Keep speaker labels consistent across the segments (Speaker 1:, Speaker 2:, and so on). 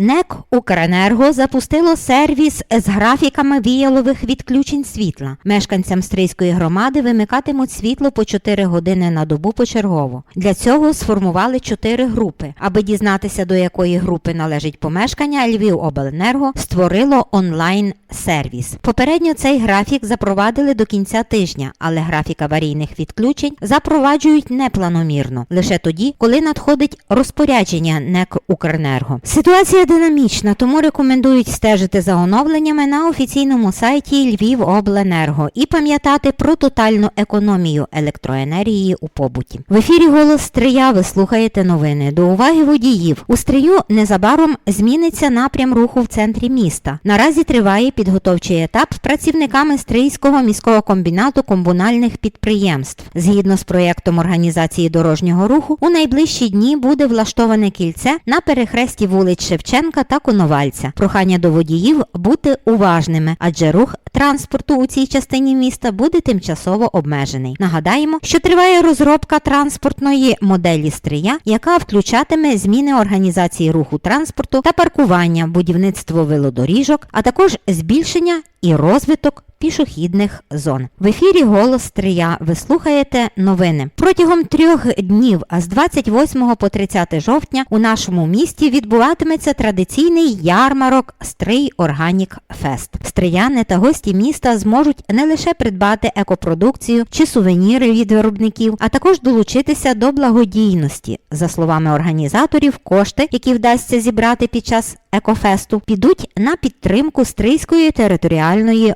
Speaker 1: НЕК Укренерго запустило сервіс з графіками віялових відключень світла. Мешканцям Стрийської громади вимикатимуть світло по 4 години на добу почергово. Для цього сформували 4 групи. Аби дізнатися, до якої групи належить помешкання, Львівобленерго створило онлайн-сервіс. Попередньо цей графік запровадили до кінця тижня, але графік аварійних відключень запроваджують непланомірно лише тоді, коли надходить розпорядження НЕК Укренерго. Ситуація динамічна, тому рекомендують стежити за оновленнями на офіційному сайті Львівобленерго і пам'ятати про тотальну економію електроенергії у побуті. В ефірі голос Стрия. Ви слухаєте новини. До уваги водіїв. У Стрию незабаром зміниться напрям руху в центрі міста. Наразі триває підготовчий етап працівниками Стрийського міського комбінату комунальних підприємств. Згідно з проєктом організації дорожнього руху, у найближчі дні буде влаштоване кільце на перехресті вулиць Шевченка та Коновальця. Прохання до водіїв бути уважними, адже рух транспорту у цій частині міста буде тимчасово обмежений. Нагадаємо, що триває розробка транспортної моделі стрия, яка включатиме зміни організації руху транспорту та паркування, будівництво велодоріжок, а також збільшення збільшення і розвиток пішохідних зон. В ефірі Голос Стрия. Ви слухаєте новини. Протягом трьох днів, а з 28 по 30 жовтня, у нашому місті відбуватиметься традиційний ярмарок Стрий Органік Фест. Стрияни та гості міста зможуть не лише придбати екопродукцію чи сувеніри від виробників, а також долучитися до благодійності. За словами організаторів, кошти, які вдасться зібрати під час екофесту, підуть на підтримку Стрийської територіальної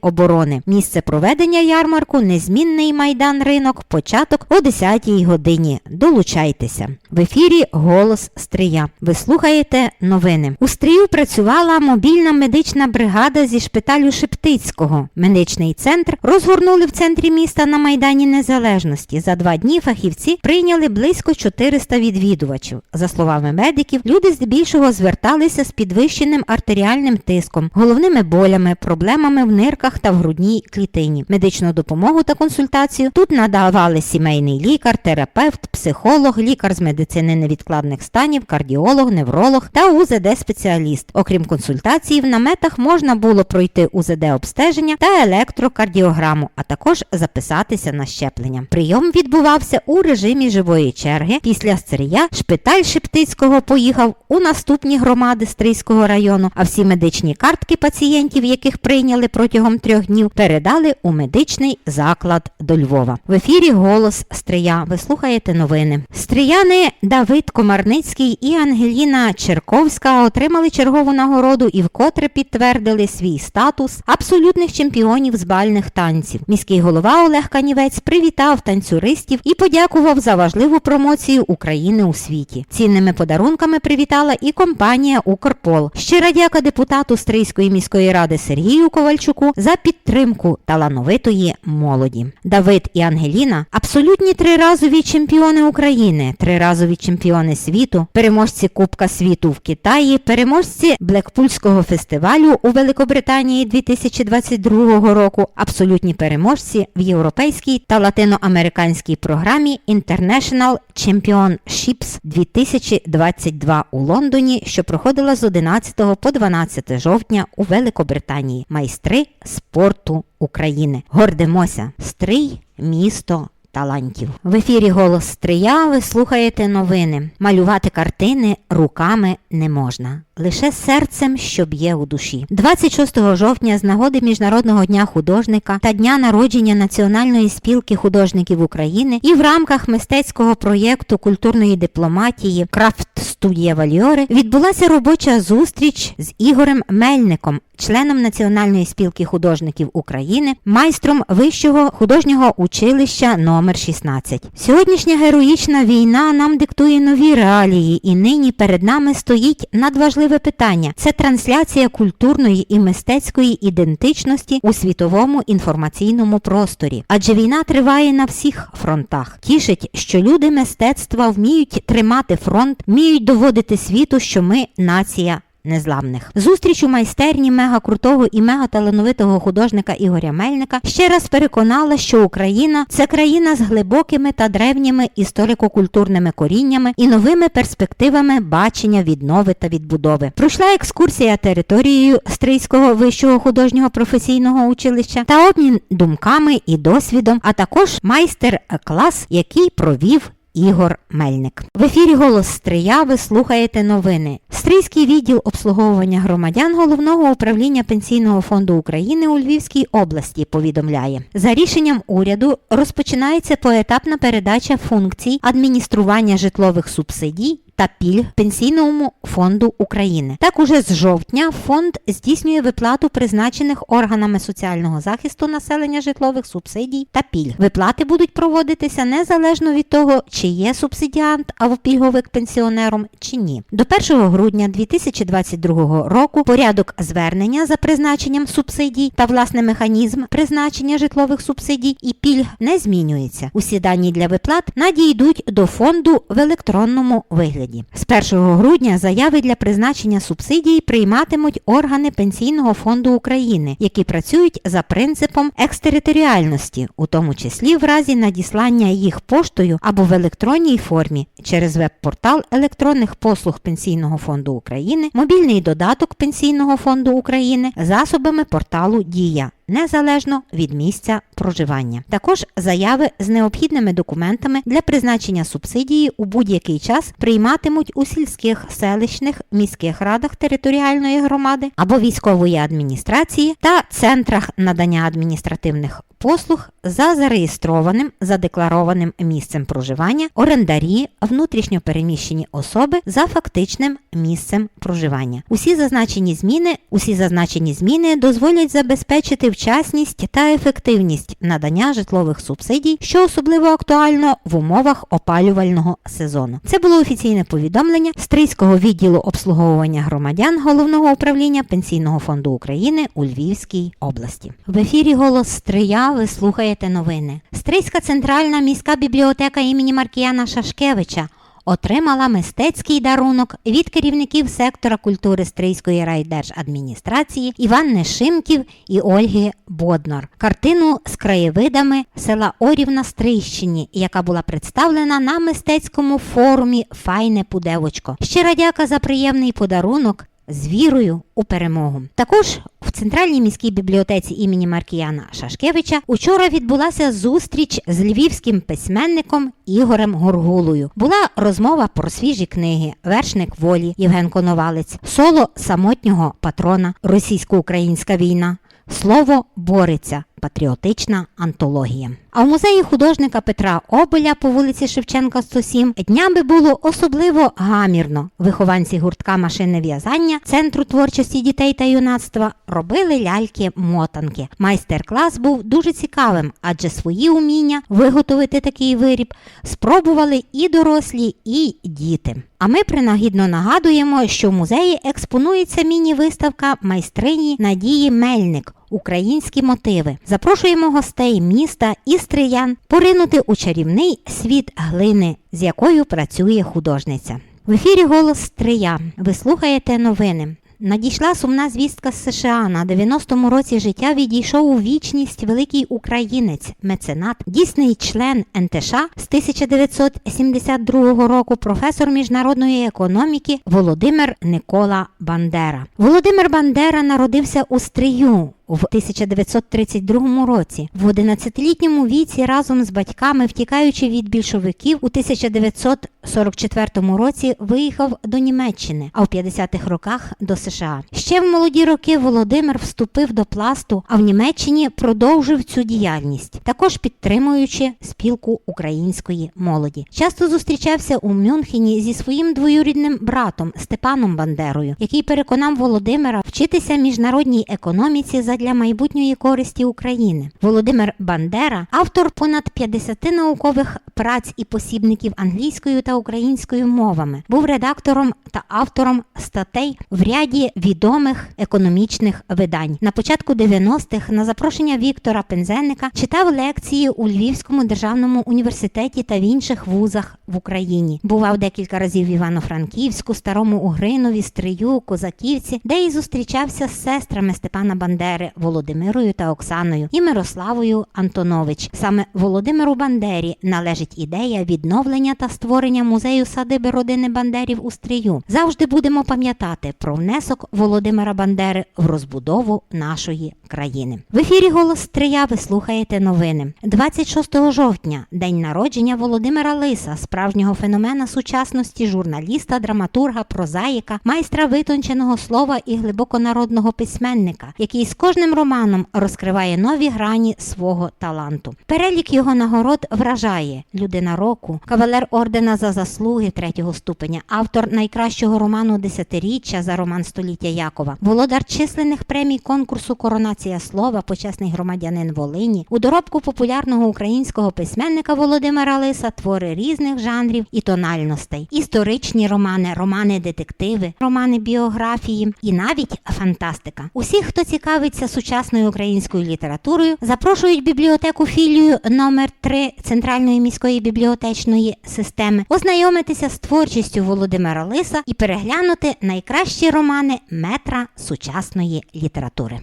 Speaker 1: оборони. Місце проведення ярмарку незмінний майдан ринок, початок о 10-й годині. Долучайтеся. В ефірі Голос Стрия. Ви слухаєте новини. У Стрію працювала мобільна медична бригада зі шпиталю Шептицького. Медичний центр розгорнули в центрі міста на Майдані Незалежності. За два дні фахівці прийняли близько 400 відвідувачів. За словами медиків, люди здебільшого зверталися з підвищеним артеріальним тиском, головними болями, проблемами в нирках та в грудній клітині. Медичну допомогу та консультацію тут надавали сімейний лікар, терапевт, психолог, лікар з медицини невідкладних станів, кардіолог, невролог та УЗД-спеціаліст. Окрім консультацій, в наметах можна було пройти УЗД-обстеження та електрокардіограму, а також записатися на щеплення. Прийом відбувався у режимі живої черги. Після стрия шпиталь Шептицького поїхав у наступні громади Стрийського району, а всі медичні картки пацієнтів, яких прийняли протягом трьох днів, передали у медичний заклад до Львова. В ефірі голос Стрия. Ви слухаєте новини. Стрияни Давид Комарницький і Ангеліна Черковська отримали чергову нагороду і вкотре підтвердили свій статус абсолютних чемпіонів з бальних танців. Міський голова Олег Канівець привітав танцюристів і подякував за важливу промоцію України у світі. Цінними подарунками привітала і компанія Укрпол. Щира дяка депутату Стрийської міської ради Сергію Ковальчуку за підтримку талановитої молоді. Давид і Ангеліна абсолютні триразові чемпіони України, триразові чемпіони світу, переможці Кубка світу в Китаї, переможці Блекпульського фестивалю у Великобританії 2022 року, абсолютні переможці в європейській та латиноамериканській програмі International Championships 2022 у Лондоні, що проходила з 11 по 12 жовтня у Великобританії. Майстри спорту України. Гордимося! Стрий, місто талантів. В ефірі Голос Стрия ви слухаєте новини. Малювати картини руками не можна. Лише серцем, що б'є у душі. 26 жовтня з нагоди Міжнародного дня художника та дня народження Національної спілки художників України і в рамках мистецького проєкту культурної дипломатії Крафт студія Вальори відбулася робоча зустріч з Ігорем Мельником, членом Національної спілки художників України, майстром вищого художнього училища номер 16. Сьогоднішня героїчна війна нам диктує нові реалії, і нині перед нами стоїть надважливе питання: це трансляція культурної і мистецької ідентичності у світовому інформаційному просторі. Адже війна триває на всіх фронтах. Тішить, що люди мистецтва вміють тримати фронт, вміють доводити світу, що ми нація незламних. Зустріч у майстерні мегакрутого і мегаталановитого художника Ігоря Мельника ще раз переконала, що Україна це країна з глибокими та древніми історико-культурними коріннями і новими перспективами бачення віднови та відбудови. Пройшла екскурсія територією Стрийського вищого художнього професійного училища та обмін думками і досвідом, а також майстер-клас, який провів Ігор Мельник. В ефірі Голос Стрия ви слухаєте новини. Стрийський відділ обслуговування громадян Головного управління Пенсійного фонду України у Львівській області повідомляє, за рішенням уряду розпочинається поетапна передача функцій адміністрування житлових субсидій та пільг Пенсійному фонду України. Так уже з жовтня фонд здійснює виплату призначених органами соціального захисту населення житлових субсидій та пільг. Виплати будуть проводитися незалежно від того, чи є субсидіант або пільговик пенсіонером чи ні. До 1 грудня 2022 року порядок звернення за призначенням субсидій та власне механізм призначення житлових субсидій і пільг не змінюється. Усі дані для виплат надійдуть до фонду в електронному вигляді. З 1 грудня заяви для призначення субсидій прийматимуть органи Пенсійного фонду України, які працюють за принципом екстериторіальності, у тому числі в разі надіслання їх поштою або в електронній формі через веб-портал електронних послуг Пенсійного фонду України, мобільний додаток Пенсійного фонду України, засобами порталу Дія. Незалежно від місця проживання, також заяви з необхідними документами для призначення субсидії у будь-який час прийматимуть у сільських, селищних, міських радах територіальної громади або військової адміністрації та центрах надання адміністративних послуг за зареєстрованим задекларованим місцем проживання, орендарі, внутрішньо переміщені особи за фактичним місцем проживання. Усі зазначені зміни, усі зазначені зміни дозволять забезпечити вчасність та ефективність надання житлових субсидій, що особливо актуально в умовах опалювального сезону. Це було офіційне повідомлення Стрийського відділу обслуговування громадян головного управління Пенсійного фонду України у Львівській області. В ефірі голос Стрия. Ви слухаєте новини. Стрийська центральна міська бібліотека імені Маркіяна Шашкевича отримала мистецький дарунок від керівників сектора культури Стрийської райдержадміністрації Іванни Шимків і Ольги Боднор. Картину з краєвидами села Орів на Стрийщині, яка була представлена на мистецькому форумі Файне Пудевочко. Щира дяка за приємний подарунок. З вірою у перемогу. Також в центральній міській бібліотеці імені Маркіяна Шашкевича учора відбулася зустріч з львівським письменником Ігорем Горгулою. Була розмова про свіжі книги, вершник волі Євген Коновалець, соло самотнього патрона, російсько-українська війна. Слово бореться. Патріотична антологія. А в музеї художника Петра Обеля по вулиці Шевченка 107 днями було особливо гамірно. Вихованці гуртка машинне в'язання Центру творчості дітей та юнацтва робили ляльки-мотанки. Майстер-клас був дуже цікавим, адже свої уміння виготовити такий виріб спробували і дорослі, і діти. А ми принагідно нагадуємо, що в музеї експонується міні-виставка майстрині Надії Мельник. Українські мотиви. Запрошуємо гостей міста і стриян поринути у чарівний світ глини, з якою працює художниця. В ефірі Голос Стрия. Ви слухаєте новини. Надійшла сумна звістка з США. На 90-му році життя відійшов у вічність великий українець, меценат, дійсний член НТШ з 1972 року, професор міжнародної економіки Володимир Никола Бандера. Володимир Бандера народився у Стрию. В 1932 році в 11-літньому віці разом з батьками, втікаючи від більшовиків, у 1944 році виїхав до Німеччини, а в 50-х роках до США. Ще в молоді роки Володимир вступив до пласту, а в Німеччині продовжив цю діяльність, також підтримуючи спілку української молоді. Часто зустрічався у Мюнхені зі своїм двоюрідним братом Степаном Бандерою, який переконав Володимира вчитися міжнародній економіці за задля майбутньої користі України. Володимир Бандера, автор понад 50 наукових праць і посібників англійською та українською мовами, був редактором та автором статей в ряді відомих економічних видань. На початку 90-х на запрошення Віктора Пензенника читав лекції у Львівському державному університеті та в інших вузах в Україні. Бував декілька разів в Івано-Франківську, Старому Угринові, Стрию, Козаківці, де і зустрічався з сестрами Степана Бандери Володимирою та Оксаною і Мирославою Антонович. Саме Володимиру Бандері належить ідея відновлення та створення музею садиби родини Бандерів у Стрию. Завжди будемо пам'ятати про внесок Володимира Бандери в розбудову нашої країни. В ефірі Голос Стрия ви слухаєте новини. 26 жовтня, день народження Володимира Лиса, справжнього феномена сучасності, журналіста, драматурга, прозаїка, майстра витонченого слова і глибоконародного письменника, який з кожним романом розкриває нові грані свого таланту. Перелік його нагород вражає людина року, кавалер ордена за заслуги третього ступеня, автор найкращого роману десятиріччя за роман століття Якова, володар численних премій конкурсу Коронація слова, почесний громадянин Волині, у доробку популярного українського письменника Володимира Лиса твори різних жанрів і тональностей, історичні романи, романи детективи, романи біографії і навіть фантастика. Усіх, хто цікавиться сучасною українською літературою, запрошують бібліотеку філію номер 3 Центральної міської бібліотечної системи, ознайомитися з творчістю Володимира Лиса і переглянути найкращі романи метра сучасної літератури.